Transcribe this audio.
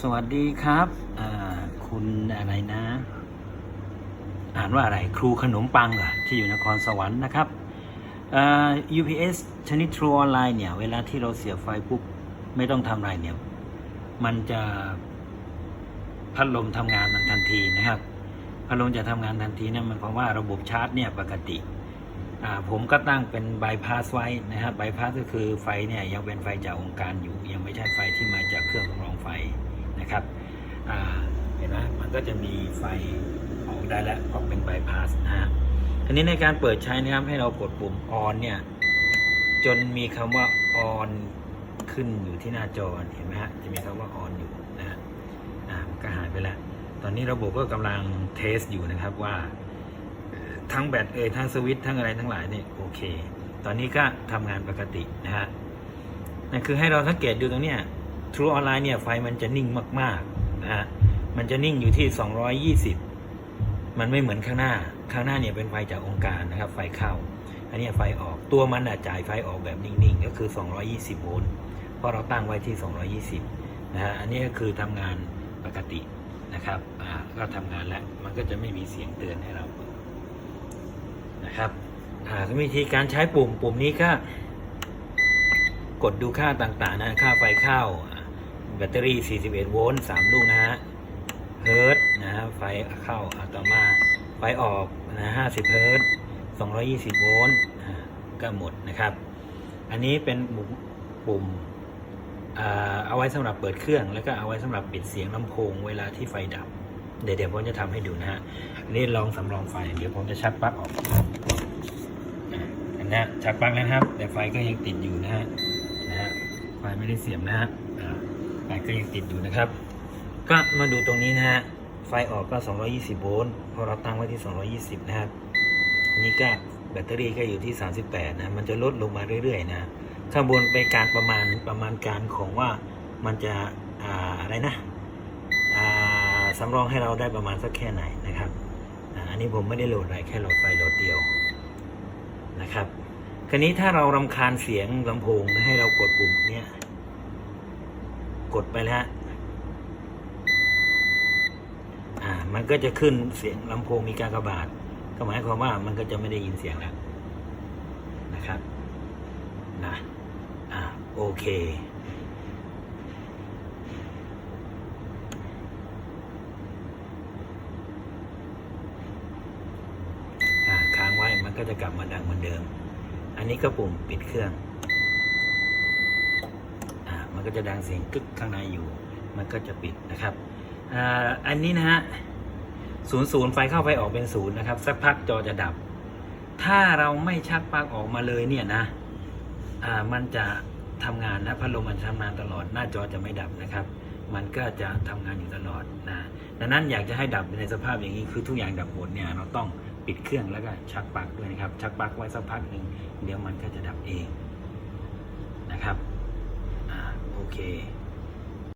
สวัสดีครับคุณอะไรนะ อ่านว่าอะไรครูขนมปังเหรอที่อยู่นครสวรรค์นะครับอ่า UPS ชนิด True Online เนี่ย เวลาที่เราเสียไฟปุ๊บไม่ต้องทำอะไรเนี่ย มันจะพัดลมทำงานมันทันทีนะครับ พัดลมจะทำงานทันทีนั่นหมายความว่าระบบชาร์จเนี่ยปกติอ่าผมก็ตั้งเป็นบายพาสไว้นะครับบายพาสก็คือไฟเนี่ยยังเป็นไฟจากองค์การอยู่ ยังไม่ใช่ไฟที่มาจากเครื่องสำรองไฟ นะครับเห็นไหมมันก็จะมีไฟออกได้แล้วออกเป็นบพาสนะฮะทีนี้ในการเปิดใช้นะครับให้เรากดปุ่ม on เนี่ยจนมีคำว่า on ขึ้นอยู่ที่หน้าจอเห็นไหมฮะจะมีคำว่า on อยู่นะฮะมันก็หายไปแล้ว ตอนนี้ระบบก็กำลังเทสอยู่นะครับว่าทั้งแบตเอยทั้งสวิตช์ทั้งอะไรทั้งหลายเนี่ยโอเค ตอนนี้ก็ทำงานปกตินะฮะนั่นคือให้เราสังเกตดูตรงเนี้ย True Online เนี่ยไฟมันจะนิ่งมากๆนะฮะมันจะนิ่งอยู่ที่ 220 มันไม่เหมือนข้างหน้า ข้างหน้าเนี่ยเป็นไฟจากองค์การนะครับ ไฟเข้า อันนี้ไฟออก ตัวมันอะจ่ายไฟออกแบบนิ่งๆ ก็คือ 220 โวลต์ เพราะเราตั้งไว้ที่ 220 นะฮะ อันนี้ก็คือทำงานปกตินะครับ อ่า ก็ทำงานแล้ว มันก็จะไม่มีเสียงเตือนให้เรา นะครับ อ่าวิธีการใช้ปุ่ม ปุ่มนี้ก็ กดดูค่าต่างๆนะ ค่าไฟเข้า บตเตอรี่ 41 โวลต์ 3 ลูกนะฮะ เฮิร์ตนะฮะ ไฟเข้าอ่าต่อมา ไฟออกนะ50 เฮิร์ต220 โวลต์ก็หมดนะครับ อันนี้เป็นปุ่มมเอาไว้สำหรับเปิดเครื่อง แล้วก็เอาไว้สำหรับปิดเสียงลำโพงเวลาที่ไฟดับ เดี๋ยวเดี๋ยวผมจะทำให้ดูนะฮะอันนี้ลองสำรองไฟ เดี๋ยวผมจะชักปลั๊กออกอันนี้ชักปลั๊กแล้วนะครับ แต่ไฟก็ยังติดอยู่นะฮะนะฮะไฟไม่ได้เสียบนะฮะ อ่าไฟก็ยังติดอยู่นะครับ ก็มาดูตรงนี้นะฮะ ไฟออกก็ 220 โวลต์เพราะเราตั้งไว้ที่ 220 นะครับนนี้ก็แบตเตอรี่ก็อยู่ที่ 38 นะ มันจะลดลงมาเรื่อยๆ นะ ข้างบนเป็นการประมาณประมาณการของว่ามันจะอ่าอะไรนะอ่าสำรองให้เราได้ประมาณสักแค่ไหนนะครับอันนี้ผมไม่ได้โหลดอะไรแค่โหลดไฟโหลดเดียวนะครับ คราวนี้ถ้าเรารำคาญเสียงลำโพงให้เรากดปุ่มเนี้ย กดไปแล้วฮะอ่า มันก็จะขึ้นเสียงลำโพงมีการกระบาดก็หมายความว่ามันก็จะไม่ได้ยินเสียงแล้วนะครับนะอ่าโอเคอ่าค้างไว้มันก็จะกลับมาดังเหมือนเดิม อันนี้ก็ปุ่มปิดเครื่อง มันก็จะดังเสียงกึกข้างในอยู่ มันก็จะปิดนะครับอ,อันนี้นะฮะศูนย์ศูนย์ไฟเข้าไฟออกเป็นศูนย์นะครับ สักพักจอจะดับ ถ้าเราไม่ชักปลั๊กออกมาเลยเนี่ยนะอ่ามันจะทำงานนะพัดลมมันทำงานตลอด หน้าจอจะไม่ดับนะครับ มันก็จะทำงานอยู่ตลอดนะดังนั้นอยากจะให้ดับในสภาพอย่างนี้คือทุกอย่างดับหมดเนี่ยเราต้องปิดเครื่องแล้วก็ชักปลั๊กด้วยนะครับ ชักปลั๊กไว้สักพักหนึ่งเดี๋ยวมันก็จะดับเองนะครับ โอเค